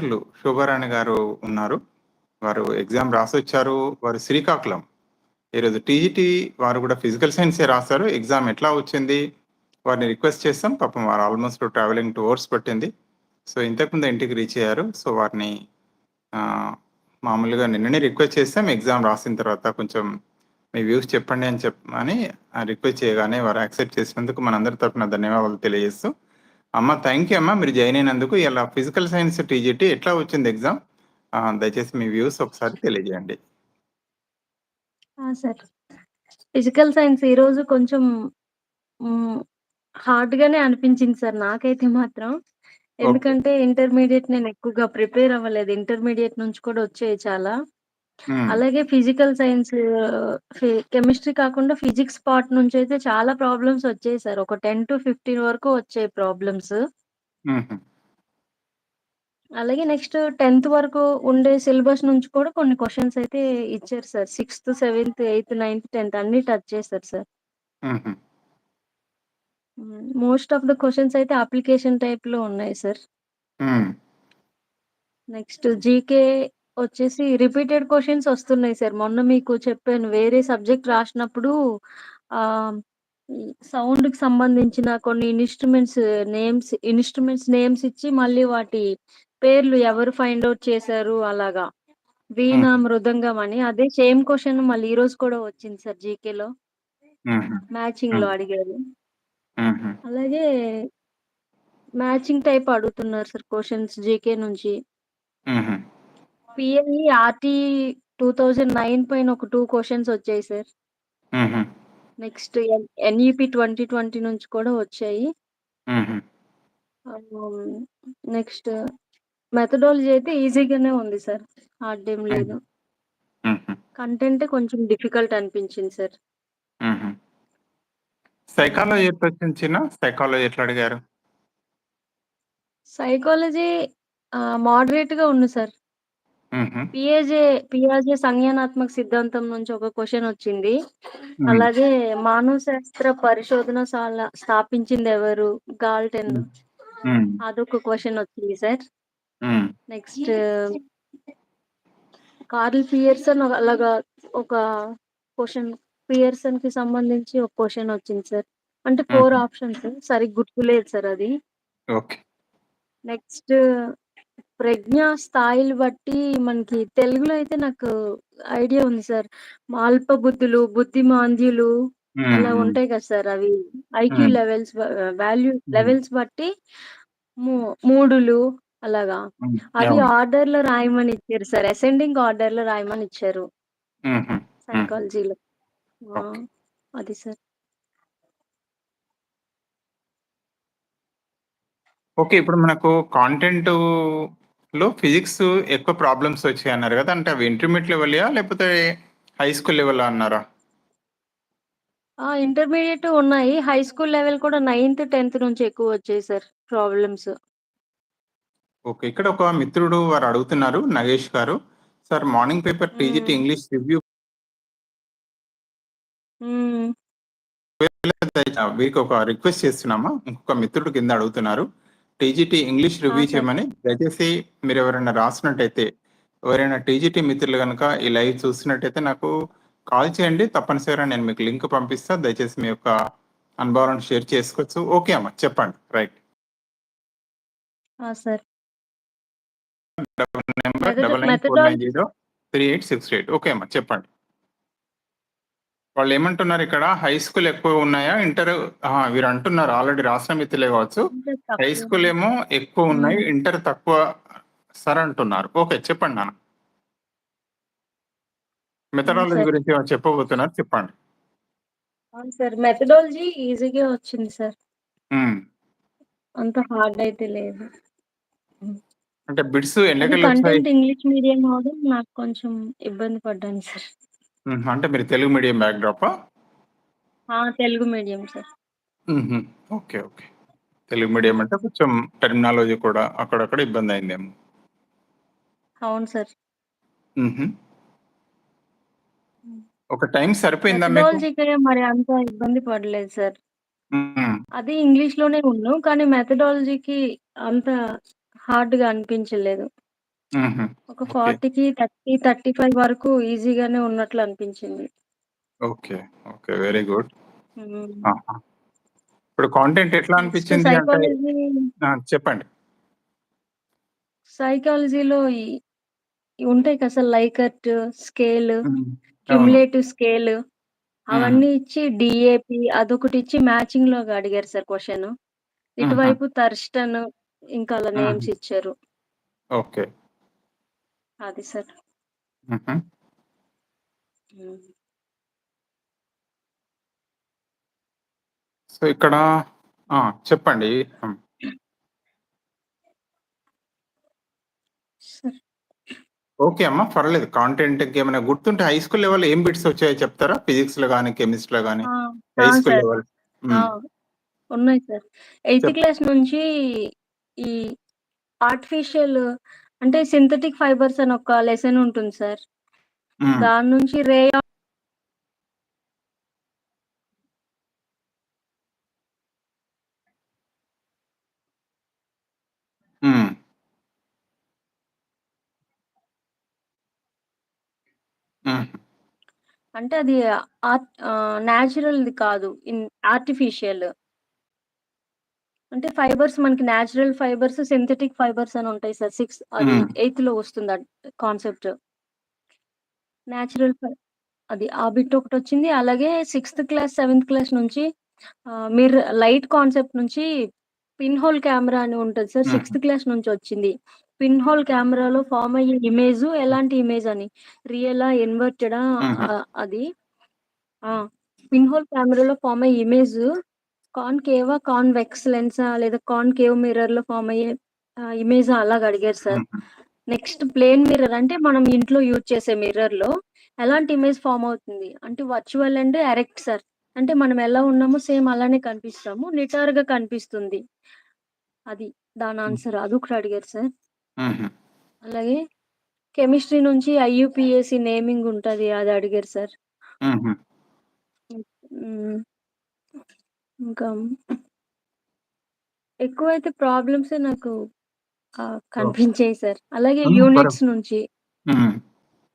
మిత్రులు శోభారాణి గారు ఉన్నారు. వారు ఎగ్జామ్ రాసొచ్చారు. వారు శ్రీకాకుళం. ఈరోజు టీజీటీ వారు కూడా ఫిజికల్ సైన్సే రాశారు ఎగ్జామ్ ఎట్లా వచ్చింది? వారిని రిక్వెస్ట్ చేస్తాం పాపం వారు ఆల్మోస్ట్ ట్రావెలింగ్ టూ అవర్స్ పట్టింది. సో, ఇంతకుముందు ఇంటికి రీచ్ అయ్యారు. సో, వారిని మామూలుగా నిన్ననే రిక్వెస్ట్ చేస్తాం ఎగ్జామ్ రాసిన తర్వాత కొంచెం మీ వ్యూస్ చెప్పండి అని చెప్ అని రిక్వెస్ట్ చేయగానే వారు యాక్సెప్ట్ చేసినందుకు మనందరి తరఫున ధన్యవాదాలు తెలియజేస్తూ, అమ్మ థాంక్ యూ అమ్మ మీరు జాయిన్ అయినందుకు. ఇయాల ఫిజికల్ సైన్స్ టీజీటీ ఎట్లా వచ్చింది ఎగ్జామ్? దయచేసి మీ వ్యూస్ ఒకసారి తెలియజేయండి. సార్. ఫిజికల్ సైన్స్ ఈరోజు కొంచెం హ్మ్. హార్డ్‌గానే అనిపించింది సార్ నాకైతే మాత్రం. ఎందుకంటే ఇంటర్మీడియేట్ నేను ఎక్కువగా ప్రిపేర్ అవ్వలేదు. ఇంటర్మీడియేట్ నుంచి కూడా వచ్చాయి చాలా. అలాగే ఫిజికల్ సైన్స్ ఫి కెమిస్ట్రీ కాకుండా ఫిజిక్స్ పార్ట్ నుంచయితే చాలా ప్రాబ్లమ్స్ వచ్చాయి సార్. ఒక 10-15 వరకు వచ్చాయి ప్రాబ్లమ్స్. హుహు. అలాగే నెక్స్ట్ 10థ్ వరకు ఉండే సిలబస్ నుంచి కూడా కొన్ని క్వెషన్స్ అయితే ఇచ్చారు సార్. 6థ్, 7థ్, 8థ్, 9థ్, 10థ్ అన్నీ టచ్ చేశారు సార్. హుహు. హ్మ్. మోస్ట్ ఆఫ్ ద క్వెషన్స్ అయితే అప్లికేషన్ టైప్‌లో ఉన్నాయి సార్. హ్మ్. నెక్స్ట్ జీకే వచ్చేసి రిపీటెడ్ క్వెషన్స్ వస్తున్నాయి సార్. మొన్న మీకు చెప్పాను వేరే సబ్జెక్ట్ రాసినప్పుడు ఆహ్, ఈ సౌండ్‌కి సంబంధించిన కొన్ని ఇన్‌స్ట్రుమెంట్స్ నేమ్స్ ఇన్‌స్ట్రుమెంట్స్ నేమ్స్ ఇచ్చి మళ్ళీ వాటి పేర్లు ఎవరు ఫైండ్ ఔట్ చేశారు అలాగా. వీణ. మృదంగం అని. అదే సేమ్ క్వెషన్ మళ్ళీ ఈరోజు కూడా వచ్చింది సార్ జీకేలో. హుహు. మ్యాచింగ్‌లో హ్మ్. అడిగారు. హుహు. అలాగే మ్యాచింగ్ టైప్ అడుగుతున్నారు సార్ క్వెషన్స్ జీకే నుంచి. హుహు. పీఎల్ఈ, ఆర్‌టీ 2009 పైన ఒక 2 క్వెషన్స్ వచ్చాయి సార్. నెక్స్ట్ ఎన్ ఎన్‌ఈపీ 2020 నుంచి కూడా వచ్చాయి. నెక్స్ట్ మెథడాలజీ అయితే ఈజీగానే ఉంది సార్. హార్డ్ ఏం. లేదు. కంటెంటే కొంచెం డిఫికల్ట్ అనిపించింది సార్. సైకాలజీ చిన్న? సైకాలజీ ఎట్లా అడిగారు? సైకాలజీ ఆహ్, మోడరేట్‌గా ఉంది సార్. హుహు. పిఏజే పియాజే సంజ్ఞానాత్మక సిద్ధాంతం నుంచి ఒక క్వెషన్ వచ్చింది. హ్మ్. అలాగే మానవ శాస్త్ర పరిశోధనశాల స్థాపించిందెవరు? గాల్టెన్. హ్మ్. హ్మ్. అదొక క్వెషన్ వచ్చింది సార్. హ్మ్. నెక్స్ట్ కార్ల్ పియర్సన్ అలాగా ఒక క్వెషన్ పియర్సన్‌కి సంబంధించి ఒక క్వెషన్ వచ్చింది సార్. అంటే 4 హుహు. ఆప్షన్స్ సరిగ్గా గుర్తులేదు సార్ అది. ఓకే. నెక్స్ట్ ప్రజ్ఞ స్థాయిలు బట్టి మనకి తెలుగులో అయితే నాకు ఐడియా ఉంది సార్. మాల్ప బుద్ధులు, బుద్ధిమాంద్యులు హ్మ్. అలా. ఉంటాయి కదా సార్ అవి. ఐక్యూ. Levels value. లెవెల్స్ బట్టి మూడులు అలాగా. అవి అవును. ఆర్డర్‌లో రాయమని ఇచ్చారు సార్. అసెండింగ్ ఆర్డర్‌లో రాయమని ఇచ్చారు. సైకాలజీలో. అది సార్. ఓకే. ఇప్పుడు మనకు కాంటెంటులో ఫిజిక్స్ ఎక్కువ ప్రాబ్లమ్స్ వచ్చాయన్నారు గదా! అంటే అవి ఇంటర్మీడియేట్ లెవెల్‌యా? లేకపోతే హై స్కూల్ లెవెలా అన్నారా? ఇంటర్మీడియేట్ ఉన్నాయి. హై స్కూల్ లెవెల్ కూడా 9థ్, 10థ్ నుంచి ఎక్కువ వచ్చాయి సార్ ప్రాబ్లమ్స్. ఓకే. ఇక్కడ ఒక మిత్రుడు వారు అడుగుతున్నారు నగేష్ గారు. Sir morning paper TGT. English review. వీరికి ఒక రిక్వెస్ట్ చేస్తున్నామా? ఇంకొక మిత్రుడు కింద అడుగుతున్నారు. TGT English! రివ్యూ. చేయమని. దయచేసి మీరెవరైనా రాసినట్టయితే, ఎవరైనా టీజీటీ మిత్రులు గనుక ఈ లైవ్ చూస్తున్నట్టయితే నాకు కాల్ చేయండి. తప్పనిసరిగా నేను మీకు లింక్ పంపిస్తా. దయచేసి మీ యొక్క అనుభవాలను షేర్ చేసుకోవచ్చు. ఓకే అమ్మ. చెప్పండి. Right. Sir. Double number double nine four nine zero three eight six eight. Okay అమ్మ. చెప్పండి. వాళ్ళేమంటున్నారు ఇక్కడ హై స్కూల్ ఎక్కువ ఉన్నాయా? ఇంటర్! వీరు అంటున్నారు ఆల్రెడీ రాసిన మిత్రులే కావచ్చు. హై. స్కూల్ ఏమో ఎక్కువ ఉన్నాయి. ఇంటర్ తక్కువ సార్ అంటున్నారు. ఓకే. చెప్పండి నాన్న. Methodology sir. గురించి చెప్పబోతున్నారు. చెప్పండి. అవును సార్. మెథడాలజీ ఈజీగా వచ్చింది సార్. హ్మ్. అంత హార్డ్ అయితే లేదు. అంటే ఎన్నికలొచ్చాయి? కంటెంట్ ఇంగ్లీష్ మీడియం అవ్వడం నాకు కొంచెం ఇబ్బంది పడ్డాను సార్. అంటే మీరు తెలుగు మీడియం బ్యాక్‌డ్రాపా? ఆ! Telugu medium sir. హుహు. ఓకే. ఓకే. తెలుగు మీడియం. అంటే కొంచెం టెర్మినాలజీ కూడా అక్కడక్కడ ఇబ్బందయిందేమో. అవును సార్. హుహు. హ్మ్. ఒక టైమ్ సరిపోయిందా మీకు? మెథడాలజీకి మరి అంత ఇబ్బంది పడలేదు సార్. హ్మ్. అది ఇంగ్లీష్‌లోనే ఉన్ను. కానీ మెథడాలజీకి అంత హార్డ్‌గా అనిపించలేదు. ఒక ఓకే. 40కి 30, 35 వరకు ఈజీగానే ఉన్నట్లు అనిపించింది. ఓకే. ఓకే. Very good. హ్మ్. ఆహా! ఇప్పుడు కాంటెంట్ ఎట్లా నెక్స్ట్ అనిపించింది అంటే సైకాలజీ ఆ! చెప్పండి. సైకాలజీలో ఈ ఉంటాయి కదా! సార్ లైకర్ట్, స్కేల్, హ్మ్. అవును. క్యుములేటివ్ స్కేల్ హ్మ్. అవన్నీ ఇచ్చి డీఏపీ అదొకటి ఇచ్చి మ్యాచింగ్‌లోగా అడిగారు సార్ క్వెషన్. హుహు. ఇటువైపు థర్స్టన్ ఇంకా అలా. నేమ్స్ ఇచ్చారు. ఓకే. అది సార్. సో, ఇక్కడ ఆ! చెప్పండి. ఓకే అమ్మా. పర్లేదు. కాంటెంట్ ఇంకేమైనా గుర్తుంటే హై స్కూల్ లెవెల్‌లో ఏం బిట్స్ వచ్చాయో చెప్తారా? ఫిజిక్స్‌లో గాని, కెమిస్ట్రీలో గాని ఆ! హై ఆ! స్కూల్. లెవెల్. ఉన్నాయి సార్. ఎయిత్ క్లాస్ నుంచి ఈ ఆర్టిఫిషియల్ అంటే సింథటిక్ ఫైబర్స్ అని ఒక లెసన్ ఉంటుంది సార్. దాని నుంచి రే. అంటే అది నేచురల్‌ది కాదు. In artificial. అంటే ఫైబర్స్ మనకి నేచురల్ ఫైబర్స్, సింథటిక్ ఫైబర్స్ అని ఉంటాయి సార్. సిక్స్ అది హ్మ్. ఎయిత్‌లో వస్తుంది కాన్సెప్ట్. నేచురల్ అది ఆ బిట్ ఒకటొచ్చింది. అలాగే సిక్స్త్ క్లాస్, సెవెంత్ క్లాస్ నుంచి మిర్ర లైట్ కాన్సెప్ట్ నుంచి పిన్ హోల్ కెమెరా అని ఉంటది సార్. సిక్స్త్ క్లాస్ నుంచొచ్చింది. పిన్ హోల్ కెమెరాలో ఫార్మ్ అయ్యే ఇమేజ్ ఎలాంటి ఇమేజ్ అని. రియలా? ఇన్వర్టెడా? అది. ఆ! పిన్ హోల్ కెమెరాలో ఫార్మ్ అయ్యే ఇమేజ్ కాన్‌కేవా? కాన్వెక్స్ లెన్సా? లేదా కాన్‌కేవ్ మిర్రర్‌లో ఫార్మ్ అయ్యే ఆహ్, ఇమేజా? అలాగా అడిగారు సార్. నెక్స్ట్ ప్లేన్ మిర్రర్ అంటే మనం ఇంట్లో యూజ్ చేసే మిర్రర్‌లో ఎలాంటి ఇమేజ్ ఫార్మ్ అవుతుంది? అంటే వర్చువల్ అండ్ ఎరెక్ట్ సార్. అంటే మనం ఎలా ఉన్నామో సేమ్ అలానే కనిపిస్తాము. నిటారుగా కనిపిస్తుంది. అది. దాని. ఆన్సర్ అదొకటి అడిగారు సార్. అలాగే కెమిస్ట్రీ నుంచి ఐయూపీఏసీ నేమింగ్ ఉంటది. అది అడిగారు సార్. ఇంకా ఎక్కువైతే ప్రాబ్లమ్సే నాకు ఆహ్! కనిపించాయి సార్. అలాగే యూనిట్స్ నుంచి హ్మ్.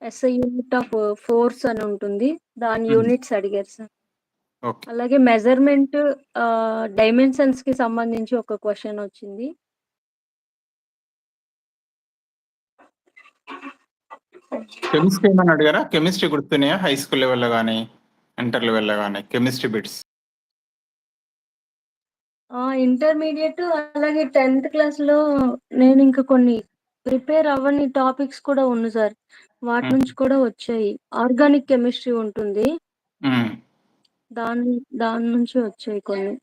ఎస్ఐ యూనిట్ ఆఫ్ ఫోర్స్ అని ఉంటుంది. దాని హ్మ్. యూనిట్స్ అడిగారు సార్. ఓకే. అలాగే మెజర్‌మెంట్ ఆహ్, డైమెన్షన్స్‌కి సంబంధించి ఒక క్వెషన్ వచ్చింది. కెమిస్ట్రీ ఏమన్నా అడిగారా? కెమిస్ట్రీ గుర్తున్నాయా? హై స్కూల్ లెవెల్‌లో గాని, ఇంటర్ లెవెల్‌లో గాని కెమిస్ట్రీ బిట్స్. ఆ! ఇంటర్మీడియేట్ అలాగే 10థ్ క్లాస్‌లో నేనింక కొన్ని ప్రిపేర్ అవ్వని టాపిక్స్ కూడా ఉన్నాయి సార్. వాటి హ్మ్. నుంచి కూడా వచ్చాయి. ఆర్గానిక్ కెమిస్ట్రీ ఉంటుంది. హ్మ్. దాని దాని నుంచి వచ్చాయి కొన్ని.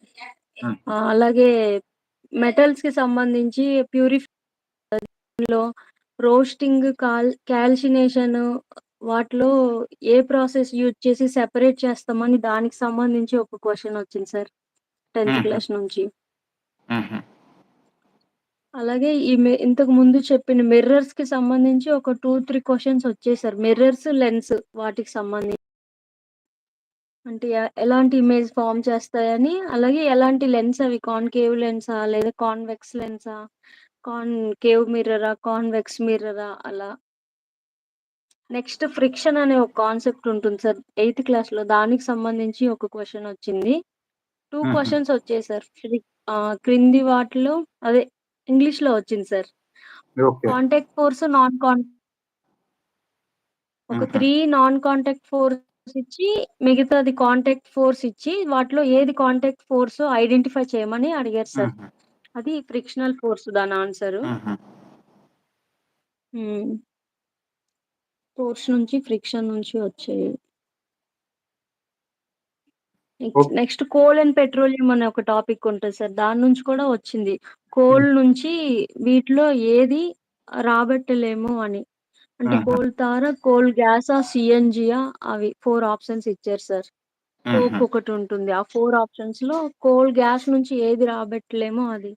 హ్మ్. ఆ! అలాగే మెటల్స్‌కి సంబంధించి ప్యూరిఫికేషన్‌లో రోస్టింగ్, కాల్ కాల్సినేషన్ వాటిలో ఏ ప్రాసెస్ యూజ్ చేసి సెపరేట్ చేస్తామని దానికి సంబంధించి ఒక క్వెషన్ వచ్చింది సార్. 10థ్ హుహు. క్లాస్ నుంచి. అలాగే ఈ ఇంతకు ముందు చెప్పిన మిర్రర్స్‌కి సంబంధించి ఒక 2, 3 క్వెషన్స్ వచ్చాయి సార్. మిర్రర్స్, లెన్స్ వాటికి సంబంధించి. అంటే ఎలాంటి ఇమేజ్ ఫార్మ్ చేస్తాయని, అలాగే ఎలాంటి లెన్స్ అవి కాన్‌కేవ్ లెన్సా? లేదా కాన్వెక్స్ లెన్సా? కాన్‌కేవ్ మిర్రరా? కాన్వెక్స్ మిర్రరా? అలా. నెక్స్ట్ ఫ్రిక్షన్ అనే ఒక కాన్సెప్ట్ ఉంటుంది సార్. ఎయిత్ క్లాస్‌లో దానికి సంబంధించి ఒక క్వెషన్ వచ్చింది. 2 హుహు. క్వెషన్స్ వచ్చాయి సార్. ఆహ్, క్రింది వాటిలో అదే ఇంగ్లీష్‌లో వచ్చింది sir. Okay. Contact force, non కాన్ ఒక. 3 నాన్ కాంటాక్ట్ ఫోర్స్ ఇచ్చి, మిగతాది కాంటాక్ట్ ఫోర్స్ ఇచ్చి, వాటిలో ఏది కాంటాక్ట్ ఫోర్సో ఐడెంటిఫై చేయమని అడిగారు సార్. అది ఫ్రిక్షనల్ ఫోర్స్ దాని ఆన్సరు. హ్మ్. ఫోర్స్ నుంచి, ఫ్రిక్షన్ నుంచి వచ్చాయి. నెక్స్ట్ కోల్ అండ్ పెట్రోలియం అనే ఒక టాపిక్ ఉంటది సార్. దాని నుంచి కూడా వచ్చింది. కోల్ నుంచి వీటిలో ఏది రాబట్టలేము అని. అంటే. కోల్ తార, కోల్ గ్యాసా, సీఎన్‌జీయా అవి 4 ఆప్షన్స్ ఇచ్చారు సార్. కోక్ హుహు. ఒకటుంటుంది. ఆ 4 ఆప్షన్స్‌లో కోల్ గ్యాస్ నుంచి ఏది రాబట్టలేమో అది.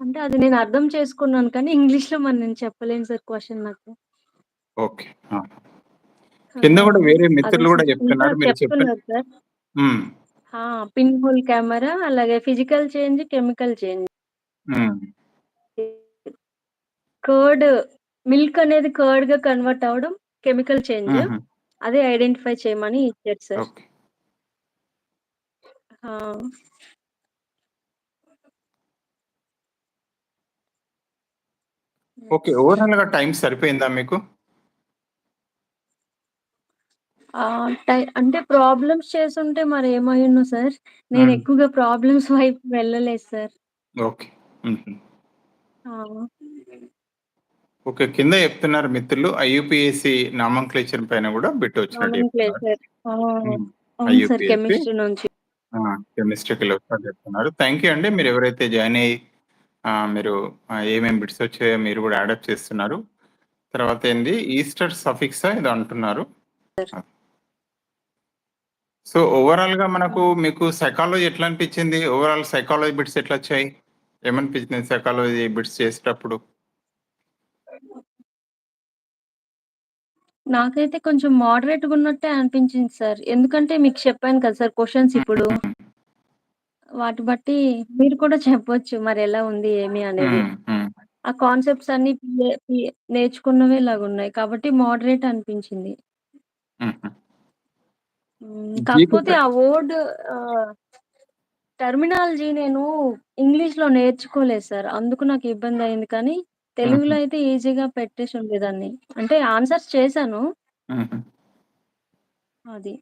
అంటే అది నేను అర్థం చేసుకున్నాను కానీ ఇంగ్లీష్‌లో మరి నేను చెప్పలేను సార్ క్వెషన్ నాకు. ఓకే. కింద గూడా వేరే మిత్రులు. ఇంకా చెప్తున్నారు. మీరు చెప్తున్నారు సార్. పిన్ హోల్ కెమెరా అలాగే physical change, chemical change. Curd milk అనేది కర్డ్‌గా కన్వర్ట్ అవ్వడం కెమికల్ చేంజ్. అదే ఐడెంటిఫై చేయమని ఇచ్చారు సార్. ఓకే. నెక్స్ట్ ఓవరాల్‌గా టైమ్ సరిపోయిందా మీకు? టై అంటే ప్రాబ్లమ్స్ చేసుంటే మరేమయ్యున్నో సార్. నేను హ్మ్. ఎక్కువగా ప్రాబ్లమ్స్ వైపు వెళ్ళలేదు సార్. ఓకే. హుహు. ఆ! ఓకే. కింద చెప్తున్నారు మిత్రులు ఐయూపీఏసీ నామన్క్లేచర్ పైన గూడా బిట్ వచ్చినట్టు చెప్తున్నారు. నామన్క్లేచర్. ఆ! హ్మ్. అవును సార్. ఐయూపీఏసీ కెమిస్ట్రీ నుంచి. ఆ! కెమిస్ట్రీకి వస్తదని చెప్తున్నారు. థాంక్ యూ అండి. మీరెవరైతే జాయిన్ అయ్యి ఆహ్, మీరు ఆహ్, ఏమేమి బిట్స్ వచ్చాయో మీరు గూడా యాడప్ చేస్తున్నారు. తర్వాత ఏంది ఈస్టర్ సఫిక్సా ఏదో అంటున్నారు. సార్. సో, ఓవరాల్‌గా మనకు ఆ! మీకు సైకాలజీ ఎట్లా అనిపించింది? ఓవరాల్ సైకాలజీ బిట్స్ ఎట్లొచ్చాయి? ఏమనిపించింది సైకాలజీ బిట్స్ చేసేటప్పుడు? నాకైతే కొంచెం మోడరేట్‌గా ఉన్నట్టే అనిపించింది సార్. ఎందుకంటే మీకు చెప్పాను కదా సార్ క్వెషన్స్ ఇప్పుడు. వాటి బట్టి మీరు కూడా చెప్పొచ్చు మరెలా ఉంది ఏమి అనేది. ఆ కాన్సెప్ట్స్ అన్నీ పిఏ పి నేర్చుకున్నవేలాగున్నాయి. కాబట్టి మోడరేట్ అనిపించింది. కాకపోతే ఆ వర్డ్ టెర్మినాలజీ నేను ఇంగ్లీష్‌లో నేర్చుకోలేదు సార్. అందుకు నాకు ఇబ్బందయింది కానీ, తెలుగులో. అయితే ఈజీగా పెట్టేసి ఉండేదాన్ని. అంటే ఆన్సర్స్ చేశాను. అది.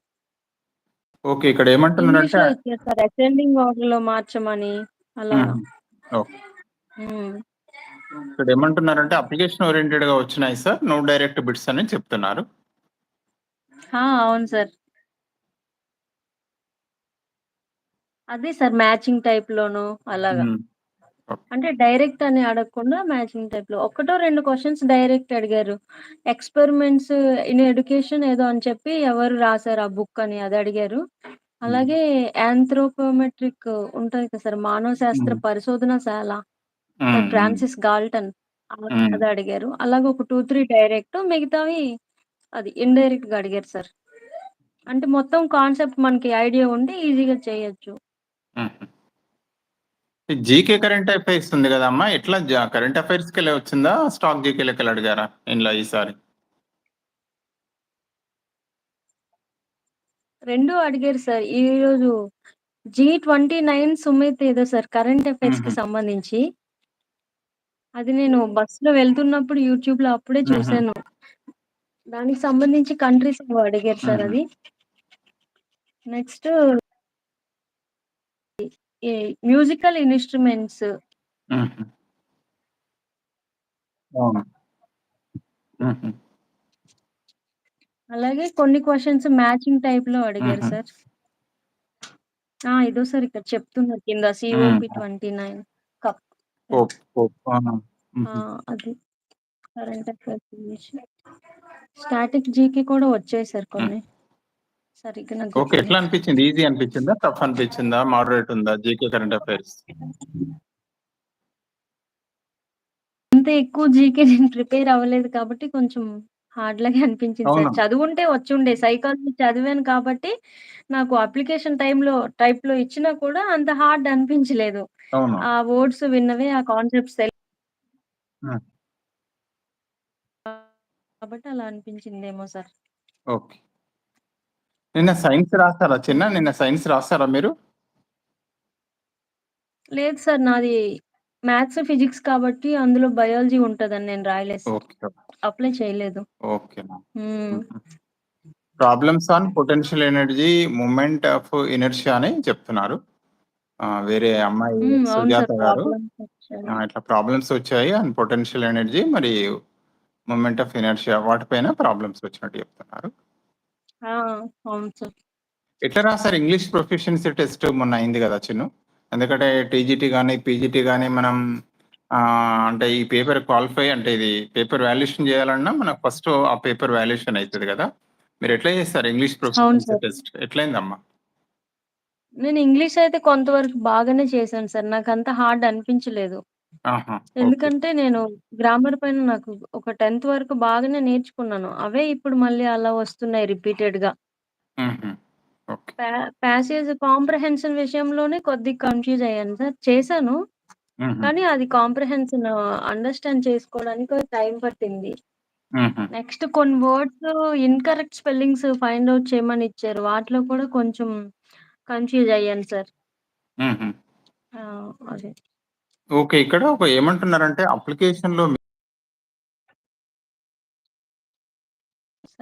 ఓకే. ఇక్కడ ఏమంటున్నారంటే సార్ అసెండింగ్ ఆర్డర్‌లో మార్చమని అలాగా. హుహు. ఓకే. హ్మ్. ఇక్కడ ఏమంటున్నారంటే అప్లికేషన్ ఓరియెంటెడ్‌గా వచ్చినాయి సార్. నో డైరెక్ట్ బిట్స్ అని చెప్తున్నారు. అవును సార్. అదే సార్ మ్యాచింగ్ టైప్‌లోనో అలాగా. హ్మ్. ఓకే. అంటే డైరెక్ట్ అని అడగకుండా మ్యాచింగ్ టైప్‌లో. ఒకటో, రెండు క్వెషన్స్ డైరెక్ట్ అడిగారు. ఎక్స్‌పెరిమెంట్స్ ఇన్ ఎడ్యుకేషన్ ఏదో అని చెప్పి ఎవరు రాసారు ఆ బుక్ అని అది అడిగారు. అలాగే యాంథ్రోపోమెట్రిక్ ఉంటది కదా సార్ మానవ శాస్త్ర. పరిశోధనశాల. బై హ్మ్. Francis Galton. అది అడిగారు. అలాగే ఒక 2, 3 డైరెక్ట్ మిగతావి అది ఇండైరెక్ట్‌గా అడిగారు సార్. అంటే మొత్తం కాన్సెప్ట్ మనకి ఐడియా ఉంటే ఈజీగా చేయొచ్చు. ఈ జీకే కరెంట్ అఫైర్స్ ఉంది గదమ్మా! ఎట్లా జ కరెంట్ అఫైర్స్‌కెళ్ళే వచ్చిందా? స్టాక్ జీకేలకెళ్ళి అడిగారా ఇందులో ఈసారి? 2 అడిగారు సార్. ఈరోజు జీ29 సుమిత్ ఏదో సార్ కరెంట్ అఫైర్స్‌కి హుహు. సంబంధించి. అది నేను బస్‌లో వెళ్తున్నప్పుడు యూట్యూబ్‌లో అప్పుడే హుహు. చూసాను. దానికి సంబంధించి కంట్రీస్ అడిగారు సార్. అది. నెక్స్ట్ ఈ మ్యూజికల్ ఇన్‌స్ట్రుమెంట్స్. అవును. అలాగే కొన్ని క్వెషన్స్ మ్యాచింగ్ టైప్‌లో అడిగారు హుహు. సార్. ఆ! ఇదో సార్ ఇక్కడ చెప్తున్నారు కింద హ్మ్. సీఓపీ29 కప్. ఓప్ ఓప్ ఆహా! ఆ! హుహు. అది. Current affairs. స్టాటిక్ జీకే కూడా వచ్చాయి సార్. కొన్ని. ఓకే. ఎట్లా. అనిపించింది? ఈజీ అనిపించిందా? టఫ్ అనిపించిందా? మోడరేట్ ఉందా? GK current affairs. అంత ఎక్కువ జీకే నేను ప్రిపేర్ అవ్వలేదు కాబట్టి కొంచెం హార్డ్ లాగే అనిపించింది సార్. చదువుంటే వచ్చుండే. సైకాలజీ చదివాను కాబట్టి నాకు అప్లికేషన్ టైమ్‌లో టైప్‌లో ఇచ్చినా కూడా అంత హార్డ్ అనిపించలేదు. ఆ వర్డ్స్ విన్నవే ఆ కాన్సెప్ట్స్. కాబట్టి అలా అనిపించిందేమో సార్. ఓకే. నిన్న సైన్స్ రాసారా చిన్న? నిన్న సైన్స్ రాసారా మీరు? లేదు సార్. నాది మ్యాథ్స్, ఫిజిక్స్ కాబట్టి అందులో బయాలజీ ఉంటదని నేను రాయలేదు. ఓకే. ఓకే. అప్లై చేయలేదు. హుహు. Problems on potential energy moment of inertia అని చెప్తున్నారు. వేరే అమ్మాయి సుజాత. గారు ఇట్లా ప్రాబ్లమ్స్ వచ్చాయి ఆన్ పొటెన్షియల్ ఎనర్జీ మరియు మూమెంట్ ఆఫ్ ఇనర్షియా వాటిపైన ప్రాబ్లమ్స్ వచ్చినట్టు చెప్తున్నారు. ఆ! అవును సార్. ఎట్లా రాసారు ఇంగ్లీష్ ప్రొఫిషియన్సీ టెస్ట్ మొన్న అయింది గదా! చిన్ను. ఎందుకంటే టీజీటీ గాని, పీజీటీ గాని మనం ఆహ్, అంటే ఈ పేపర్ క్వాలిఫై అంటే ఇది పేపర్ వాల్యుయేషన్ చేయాలన్నా మనకు ఫస్ట్ ఆ పేపర్ వాల్యుయేషన్ అయితది గదా! మీరు ఎట్లా చేసారు ఇంగ్లీష్ అవును ప్రొఫిషియన్సీ సార్. టెస్ట్ ఎట్లయిందమ్మా? నేను ఇంగ్లీష్ అయితే కొంతవరకు బాగానే చేశాను సార్. నాకంత హార్డ్ అనిపించలేదు. ఆహా! ఓకే. ఎందుకంటే నేను గ్రామర్ పైన నాకు ఒక 10థ్ వరకు బాగానే నేర్చుకున్నాను. అవే ఇప్పుడు మళ్ళీ అలా వస్తున్నాయి రిపీటెడ్‌గా. హుహు. ఓకే. ప్యా ప్యాసేజ్ కాంప్రిహెన్షన్ విషయంలోనే కొద్దిగా కన్‌ఫ్యూజ్ అయ్యాను సార్. చేశాను. హుహు. కానీ అది కాంప్రిహెన్షన్ అండర్‌స్టాండ్ చేసుకోవడానికి టైం పట్టింది. హుహు. నెక్స్ట్ కొన్ని words incorrect spellings find out చేయమని ఇచ్చారు. వాటిలో కూడా కొంచెం కన్‌ఫ్యూజ్ అయ్యాను సార్. హుహు. ఆ! అదే. ఓకే. ఇక్కడ ఒక ఏమంటున్నారంటే అప్లికేషన్‌లో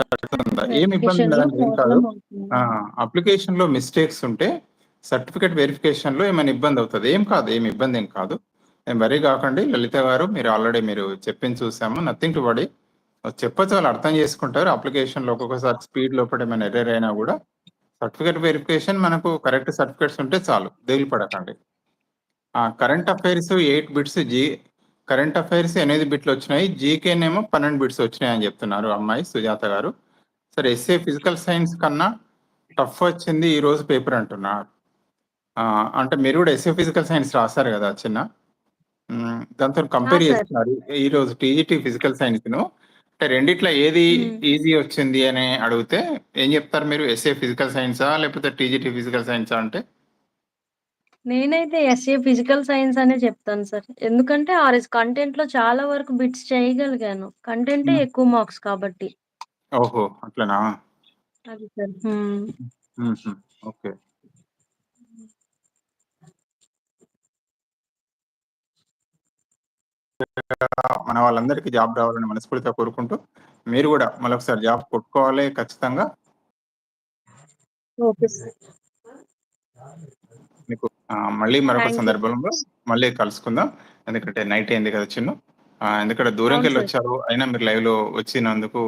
సర్టిఫికేట్ ఏమి ఇబ్బంది వెరిఫికేషన్‌లో ఉండదండి. ఏం కాదు. ప్రాబ్లమ్ ఆ! అవుతుంది. అప్లికేషన్‌లో మిస్టేక్స్ ఉంటే సర్టిఫికేట్ వెరిఫికేషన్‌లో ఏమైనా ఇబ్బంది అవుతది. ఏం కాదు. ఏమి ఇబ్బంది ఏం కాదు. ఏం వరీ గాకండి. లలిత గారు మీరు ఆల్రెడీ మీరు చెప్పింది చూసాము. Nothing to worry. చెప్పొచ్చు వాళ్ళు అర్థం చేసుకుంటారు. అప్లికేషన్‌లో ఒక్కొక్కసారి స్పీడ్ లోపట ఏమైనా ఎర్రర్ అయినా గూడా సర్టిఫికేట్ వెరిఫికేషన్ మనకు కరెక్ట్ సర్టిఫికేట్స్ ఉంటే చాలు. దిగులు పడకండి. ఆ! కరెంట్ అఫైర్స్ 8 బిట్స్ జీ కరెంట్ అఫైర్స్ 8 బిట్లొచ్చినాయి. జీకేనేమో 12 బిట్స్ వచ్చినాయని చెప్తున్నారు అమ్మాయి సుజాత గారు. సరే ఎస్ఏ ఫిజికల్ సైన్స్ కన్నా టఫ్ వచ్చింది ఈరోజు పేపర్ అంటున్నారు. అంటే మీరు గూడా ఎస్ఏ ఫిజికల్ సైన్స్ రాసారు గదా! చిన్న. ఆ! కంపేర్. చేస్తున్నారు. ఈరోజు టీజీటీ ఫిజికల్ సైన్స్‌ను. అంటే రెండిట్లో ఏది. ఈజీ వచ్చింది అని అడిగితే ఏం చెప్తారు మీరు? ఎస్ఏ ఫిజికల్ సైన్సా? లేకపోతే టీజీటీ ఫిజికల్ సైన్సా అంటే? నేనైతే ఎస్ఏ ఫిజికల్ సైన్స్ అనే చెప్తాను సార్. ఎందుకంటే ఆ రోజు కంటెంట్‌లో చాలా వరకు బిట్స్ చేయగలిగాను. కంటెంటే హ్మ్. ఎక్కువ మార్క్స్ కాబట్టి. ఓహో! అట్లనా? అది సార్. హ్మ్. హుహు. ఓకే. మన వాళ్ళందరికీ జాబ్ రావాలని మనస్ఫూర్తిగా కోరుకుంటూ, మీరు గూడా మళ్ళొకసారి జాబ్ కొట్టుకోవాలి ఖచ్చితంగా. Okay sir. మీకు మళ్ళీ మరొక. సందర్భంలో మళ్ళీ కలుసుకుందాం. ఎందుకంటే నైట్ అయింది కదా చిన్ను. ఎందుకంటే అవును సార్. దూరంకెళ్ళొచ్చారు. అయినా మీరు లైవ్‌లో వచ్చినందుకు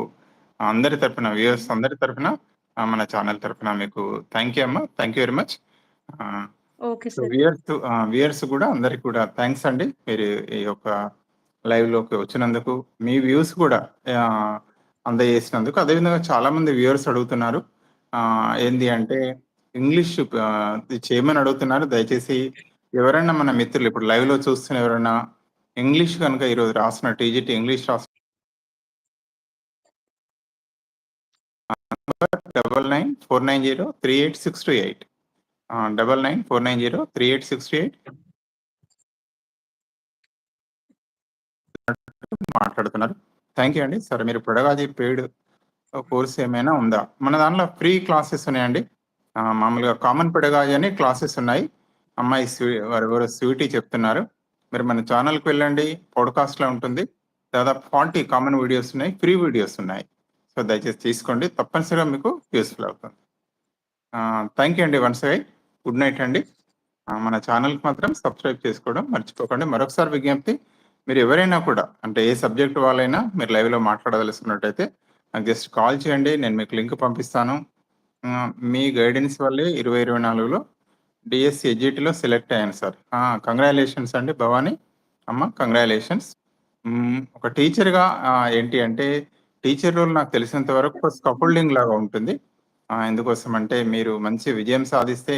అందరి తరపున వ్యూయర్స్ అందరి తరపున ఆహ్, మన ఛానల్ తరపున మీకు థాంక్ యూ అమ్మా. Thank you very much. Viewers viewers గూడా అందరికి కూడా థాంక్స్ అండి. మీరు ఈ యొక్క లైవ్‌లోకి వచ్చినందుకు. మీ వ్యూస్ కూడా అందజేసినందుకు. అదేవిధంగా చాలామంది వ్యూయర్స్ అడుగుతున్నారు. ఏంది అంటే ఇంగ్లీష్ చేయమని అడుగుతున్నారు. దయచేసి ఎవరైనా మన మిత్రులు ఇప్పుడు లైవ్‌లో చూస్తున్న ఎవరైనా ఇంగ్లీష్ కనుక ఈరోజు రాసిన టీజీటీ ఇంగ్లీష్ రాసిన double nine four nine zero three eight six two eight double nine four nine zero three eight six two eight మాట్లాడుతున్నారు. థ్యాంక్ యూ అండి. సరే మీరు పొడగాది పెయిడ్ కోర్స్ ఏమైనా ఉందా? మన దాంట్లో ఫ్రీ క్లాసెస్ ఉన్నాయండి. మామూలుగా కామన్ పెడగాజీ అని క్లాసెస్ ఉన్నాయి. అమ్మాయి స్వీ ఎవరు స్వీటీ చెప్తున్నారు. మీరు మన ఛానల్కి వెళ్ళండి. పాడ్‌కాస్ట్‌లో ఉంటుంది. దాదాపు 40 కామన్ వీడియోస్ ఉన్నాయి. ఫ్రీ వీడియోస్ ఉన్నాయి. సో దయచేసి తీసుకోండి. తప్పనిసరిగా మీకు యూస్ఫుల్ అవుతుంది. థ్యాంక్ యూ అండి వన్స్ అగైన్. గుడ్ నైట్ అండి. మన ఛానల్కి మాత్రం సబ్స్క్రైబ్ చేసుకోవడం మర్చిపోకండి. మరొకసారి విజ్ఞప్తి మీరు ఎవరైనా కూడా అంటే ఏ సబ్జెక్ట్ వాళ్ళైనా మీరు లైవ్‌లో మాట్లాడదలుచుకున్నట్టయితే నాకు జస్ట్ కాల్ చేయండి. నేను మీకు లింక్ పంపిస్తాను. మీ గైడెన్స్ వల్లే ఇరవై ఇరవై నాలుగులో డిఎస్సి ఎడ్జిటీలో సెలెక్ట్ అయ్యాను సార్. కంగ్రాచులేషన్స్ అండి భవాని. అమ్మ కంగ్రాచులేషన్స్ ఒక టీచర్‌గా ఏంటి అంటే టీచర్ రోల్ నాకు తెలిసినంత వరకు స్కఫోల్డింగ్ లాగా ఉంటుంది. ఎందుకోసం అంటే మీరు మంచి విజయం సాధిస్తే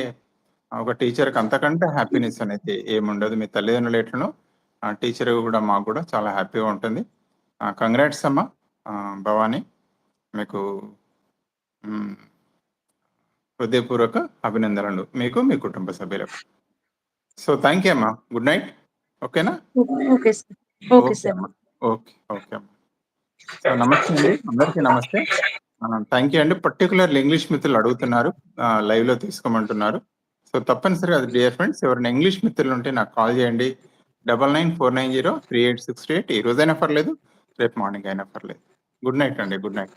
ఒక టీచర్‌కి అంతకంటే హ్యాపీనెస్ అనేది ఏముండదు. మీ తల్లిదండ్రులు ఎట్లనో ఆహ్, టీచర్‌గా మాకు కూడా చాలా హ్యాపీగా ఉంటుంది. కంగ్రాట్స్ అమ్మ ఆహ్, మీకు హృదయపూర్వక అభినందనలు. మీకు, మీ కుటుంబ సభ్యులకు. సో థాంక్ యూ అమ్మా. Good night. ఓకేనా? ఓకే. ఓకే అమ్మ. సో నమస్తే అండి. అందరికీ నమస్తే. థాంక్ యూ అండి. పర్టిక్యులర్‌లీ ఇంగ్లీష్ మిత్రులు అడుగుతున్నారు. ఆహ్, లైవ్‌లో తీసుకోమంటున్నారు. సో తప్పనిసరిగా అది డియర్ ఫ్రెండ్స్ ఎవరైనా ఇంగ్లీష్ మిత్రులు ఉంటే నాకు కాల్ చేయండి. 9949038628 ఈ రోజైనా పర్లేదు. రేపు మార్నింగ్ అయినా పర్లేదు. గుడ్ నైట్ అండి. Good night.